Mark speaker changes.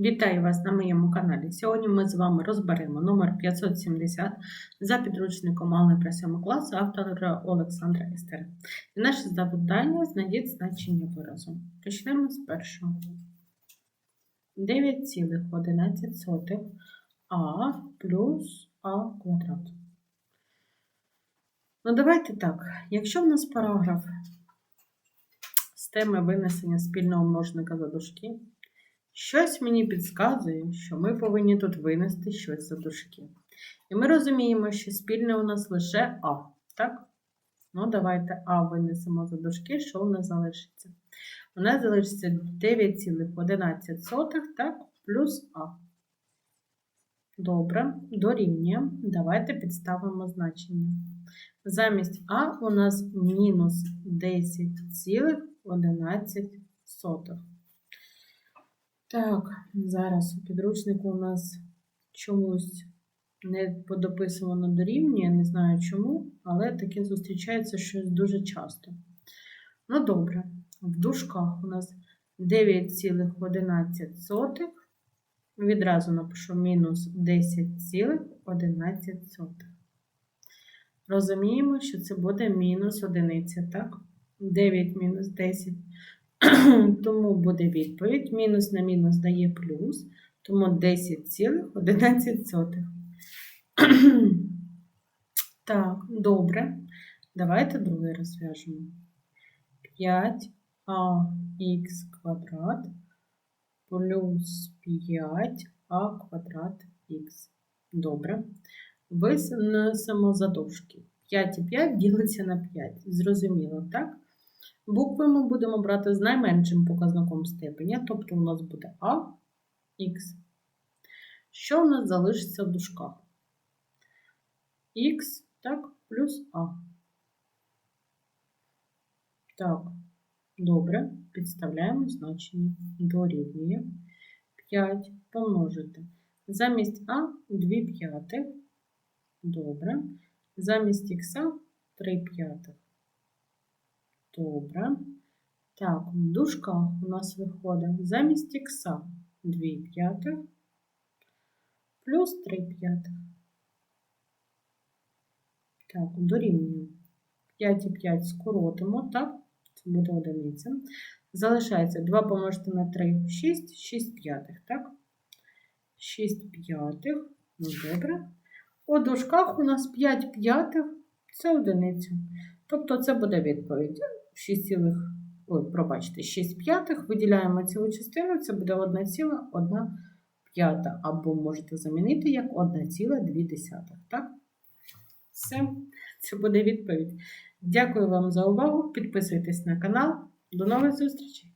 Speaker 1: Вітаю вас на моєму каналі. Сьогодні ми з вами розберемо номер 570 за підручником про 7 класу автора Олександра Естера. І наше завдання знайдіть значення виразу. Почнемо з першого. 9,11 а плюс а квадрат. Ну, давайте так. Якщо в нас параграф з теми винесення спільного множника за дужки, Щось мені підказує, що ми повинні тут винести щось за дужки. І ми розуміємо, що спільне у нас лише А, так? Ну, давайте А винесемо за дужки, що у нас залишиться? У нас залишиться 9,11, так, плюс А. Добре, дорівнює. Давайте підставимо значення. Замість А у нас мінус 10,11. Так, зараз у підручнику у нас чомусь не подописувано дорівнює, не знаю чому, але таке зустрічається щось дуже часто. Ну, добре, в дужках у нас 9,11. Відразу напишу мінус 10,11. Розуміємо, що це буде мінус одиниця, так? 9 мінус 10 тому буде відповідь. Мінус на мінус дає плюс, тому 10,11. Так, добре. Давайте другий розв'яжемо. 5ах квадрат плюс 5а квадрат х. Добре. Винесемо задовжки. 5 і 5 ділиться на 5. Зрозуміло, так? Букви ми будемо брати з найменшим показником степеня, тобто у нас буде А, Х. Що у нас залишиться в дужках? Х, так, плюс А. Так, добре, підставляємо значення. Дорівнює 5 помножити. Замість А 2 п'ятих. Добре. Замість х 3 п'ятих. Добре. Так, в дужках у нас виходить замість х 2 п'ятих плюс 3 п'ятих. Так, дорівнює. 5 і 5 скоротимо, так? Це буде одиниця. Залишається 2 помножити на 3 6, 6 п'ятих, так? 6 п'ятих. Ну, добре. У дужках у нас 5 п'ятих це одиниця. Тобто це буде відповідь. 6 ой, пробачте, 6 п'ятих, виділяємо цілу частину, це буде 1,1 п'ята, або можете замінити як 1,2. Так? Все, це буде відповідь. Дякую вам за увагу. Підписуйтесь на канал. До нових зустрічей!